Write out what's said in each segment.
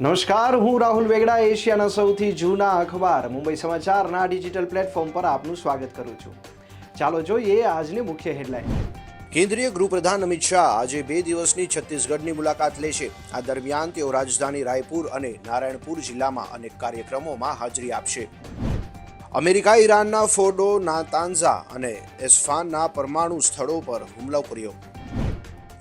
નમસ્કાર, હું રાહુલ વેગડા, એશિયાના સૌથી જૂના અખબાર, મુંબઈ સમાચારના ડિજિટલ પ્લેટફોર્મ પર આપનું સ્વાગત કરું છું. ચાલો જોઈએ આજની મુખ્ય હેડલાઇન. કેન્દ્રીય ગૃહપ્રધાન અમિત શાહ આજે બે દિવસની છત્તીસગઢની મુલાકાત લેશે આ દરમિયાન તેઓ રાજધાની રાયપુર અને નારાયણપુર જિલ્લામાં અનેક કાર્યક્રમોમાં હાજરી આપશે. અમેરિકા, ઈરાનના ફોડો નાતાન્ઝા અને એસ્ફાનના પરમાણુ સ્થળો પર હુમલો કર્યો.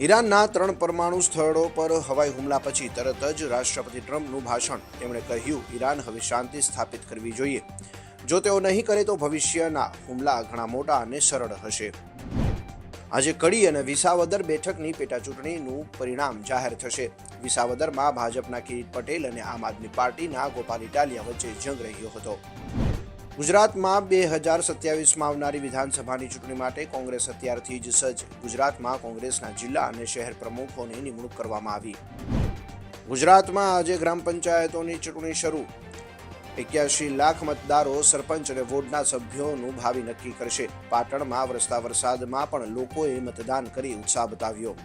ઈરાનના ત્રણ પરમાણુ સ્થળો પર હવાઈ હુમલા પછી તરત જ રાષ્ટ્રપતિ ટ્રમ્પનું ભાષણ. તેમણે કહ્યું, ઈરાન હવે શાંતિ સ્થાપિત કરવી જોઈએ. જો તેઓ નહીં કરે તો ભવિષ્યના હુમલા ઘણા મોટા અને સરળ હશે. આજે કડી અને વિસાવદર બેઠકની પેટા ચૂંટણીનું પરિણામ જાહેર થશે. વિસાવદરમાં ભાજપના કિરીટ પટેલ અને આમ આદમી પાર્ટીના ગોપાલ ઇટાલિયા વચ્ચે જંગ રહ્યો હતો. ગુજરાતમાં બે હજાર સત્યાવીસમાં આવનારી વિધાનસભાની ચૂંટણી માટે કોંગ્રેસ અત્યારથી જ સજ્જ. ગુજરાતમાં કોંગ્રેસના જિલ્લા અને શહેર પ્રમુખોની નિમણૂક કરવામાં આવી. ગુજરાતમાં આજે ગ્રામ પંચાયતોની ચૂંટણી શરૂ. એક્યાસી લાખ મતદારો સરપંચ અને વોર્ડના સભ્યોનું ભાવિ નક્કી કરશે. પાટણમાં વરસતા વરસાદમાં પણ લોકોએ મતદાન કરી ઉત્સાહ બતાવ્યો.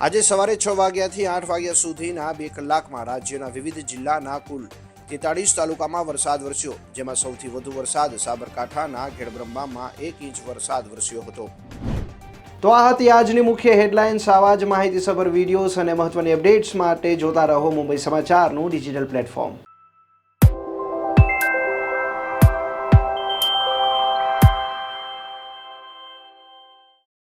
આજે સવારે છ વાગ્યાથી આઠ વાગ્યા સુધીના બે કલાકમાં રાજ્યના વિવિધ જિલ્લાના કુલ તેતાળીસ તાલુકામાં વરસાદ વરસ્યો, જેમાં સૌથી વધુ વરસાદ સાબરકાંઠાના ખેડબ્રહ્મામાં એક ઇંચ વરસાદ વરસ્યો હતો. તો આ હતી આજની મુખ્ય હેડલાઇન્સ. આવા જ માહિતીસભર વિડીયોઝ અને મહત્વની અપડેટ્સ માટે જોતા રહો મુંબઈ સમાચારનું ડિજિટલ પ્લેટફોર્મ.